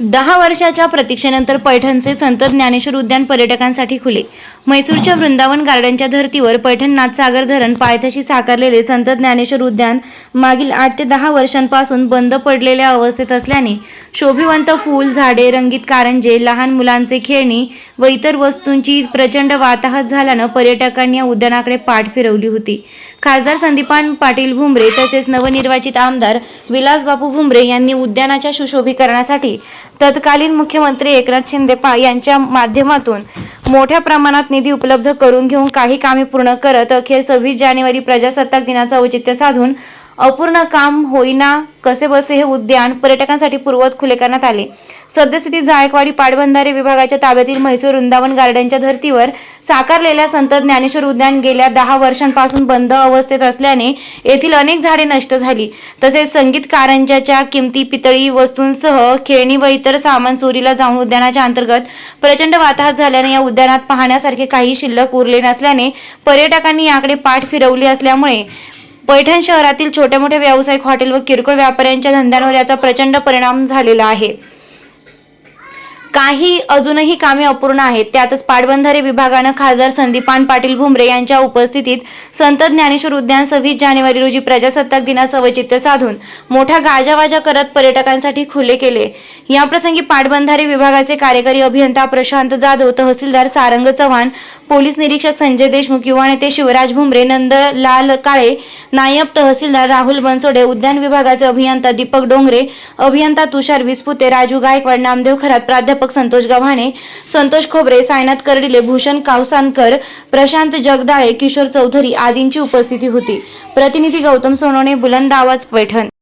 दहा वर्षाच्या प्रतीक्षेनंतर पैठणचे संत ज्ञानेश्वर उद्यान पर्यटकांसाठी खुले. म्हैसूरच्या वृंदावन गार्डनच्या धर्तीवर पैठण नाथसागर धरण पायथ्याशी साकारलेले संत ज्ञानेश्वर उद्यान मागील आठ ते दहा वर्षांपासून बंद पडलेल्या अवस्थेत असल्याने शोभिवंत फूल झाडे रंगीत कारंजे लहान मुलांचे खेळणी व इतर वस्तूंची प्रचंड वाताहत झाल्यानं पर्यटकांनी या उद्यानाकडे पाठ फिरवली होती. खासदार संदीपान पाटील भुमरे तसेच नवनिर्वाचित आमदार विलासबापू भुमरे यांनी उद्यानाच्या सुशोभीकरणासाठी तत्कालीन मुख्यमंत्री एकनाथ शिंदे यांच्या माध्यमातून मोठ्या प्रमाणात निधी उपलब्ध करून घेऊन काही कामे पूर्ण करत अखेर सव्वीस जानेवारी प्रजासत्ताक दिनाचं औचित्य साधून अपूर्ण काम होईना कसे बसे हे उद्यान पर्यटकांसाठी पूर्वत खुले करण्यात आले. सद्यस्थिती जायकवाडी पाटबंधारे विभागाच्या ताब्यातील म्हैसूर वृंदावन गार्डनच्या धर्तीवर साकारलेल्या संत ज्ञानेश्वर उद्यान गेल्या दहा वर्षांपासून बंद अवस्थेत असल्याने येथील अनेक झाडे नष्ट झाली. तसेच संगीत कारंजाच्या किमती पितळी वस्तूंसह खेळणी व इतर सामान चोरीला जाऊन उद्यानाच्या अंतर्गत प्रचंड वाताहत झाल्याने या उद्यानात पाहण्यासारखे काही शिल्लक उरले नसल्याने पर्यटकांनी याकडे पाठ फिरवली असल्यामुळे पैठण शहरातील छोट्या मोठ्या व्यावसायिक हॉटेल व किरकोळ व्यापाऱ्यांच्या धंद्यांवर याचा प्रचंड परिणाम झालेला आहे. काही अजूनही कामे अपूर्ण आहेत. त्यातच पाटबंधारे विभागानं खासदार संदीपान पाटील भुमरे यांच्या उपस्थितीत संत ज्ञानेश्वर उद्यान सव्वीस जानेवारी रोजी प्रजासत्ताक दिनाचं औचित्य साधून मोठ्या गाजावाजा करत पर्यटकांसाठी खुले केले. याप्रसंगी पाटबंधारे विभागाचे कार्यकारी अभियंता प्रशांत जाधव तहसीलदार सारंग चव्हाण पोलीस निरीक्षक संजय देशमुख युवा नेते शिवराज भुमरे नंदलाल काळे नायब तहसीलदार राहुल बनसोडे उद्यान विभागाचे अभियंता दीपक डोंगरे अभियंता तुषार विस्पुते राजू गायकवाड नामदेव खरात प्राध्यापक प्राध्यापक संतोष गव्हाणे संतोष खोबरे सायनाथ कर्डिले भूषण कावसानकर प्रशांत जगदाळे किशोर चौधरी आदींची उपस्थिती होती. प्रतिनिधी गौतम सोनवणे बुलंद आवाज पैठण.